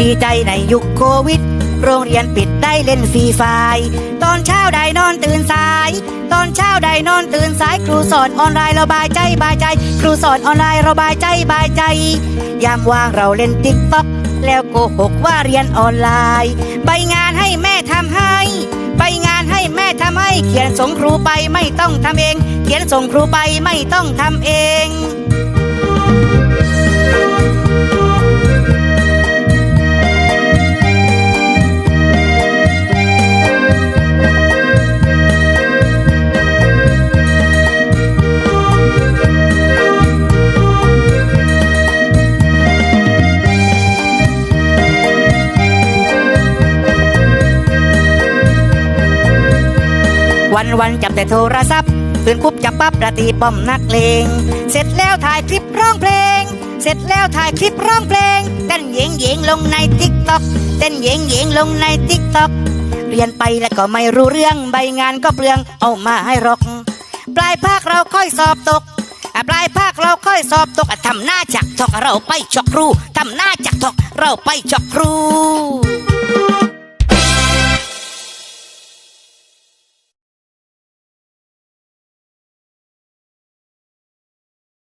ดีใจในยุคโควิด โรงเรียนปิดได้เล่นฟรีไฟตอนเช้าได้นอนตื่นสาย ตอนเช้าได้นอนตื่นสาย ครูสอนออนไลน์เราบายใจบายใจ ครูสอนออนไลน์เราบายใจบายใจ ยามว่างเราเล่นติ๊กต็อกแล้วโกหกว่าเรียนออนไลน์ใบงานให้แม่ทำให้ใบงานให้แม่ทำให้ เขียนส่งครูไปไม่ต้องทำเอง เขียนส่งครูไปไม่ต้องทำเอง วันวันจับแต่โทรศัพท์ตื่นปุ๊บจับปั๊บระตีป้อมนักเลง เสร็จแล้วถ่ายคลิปร้องเพลง เสร็จแล้วถ่ายคลิปร้องเพลงเต้นเยงเยงลงในติ๊กต็อกเต้นเยงเยงลงในติ๊กต็อกเรียนไปแล้วก็ไม่รู้เรื่องใบงานก็เปลืองเอามาให้รก ปลายภาคเราค่อยสอบตกปลายภาคเราค่อยสอบตกทำหน้าจักทอกเราไปจอกครูทำหน้าจักทอกเราไปจอกครู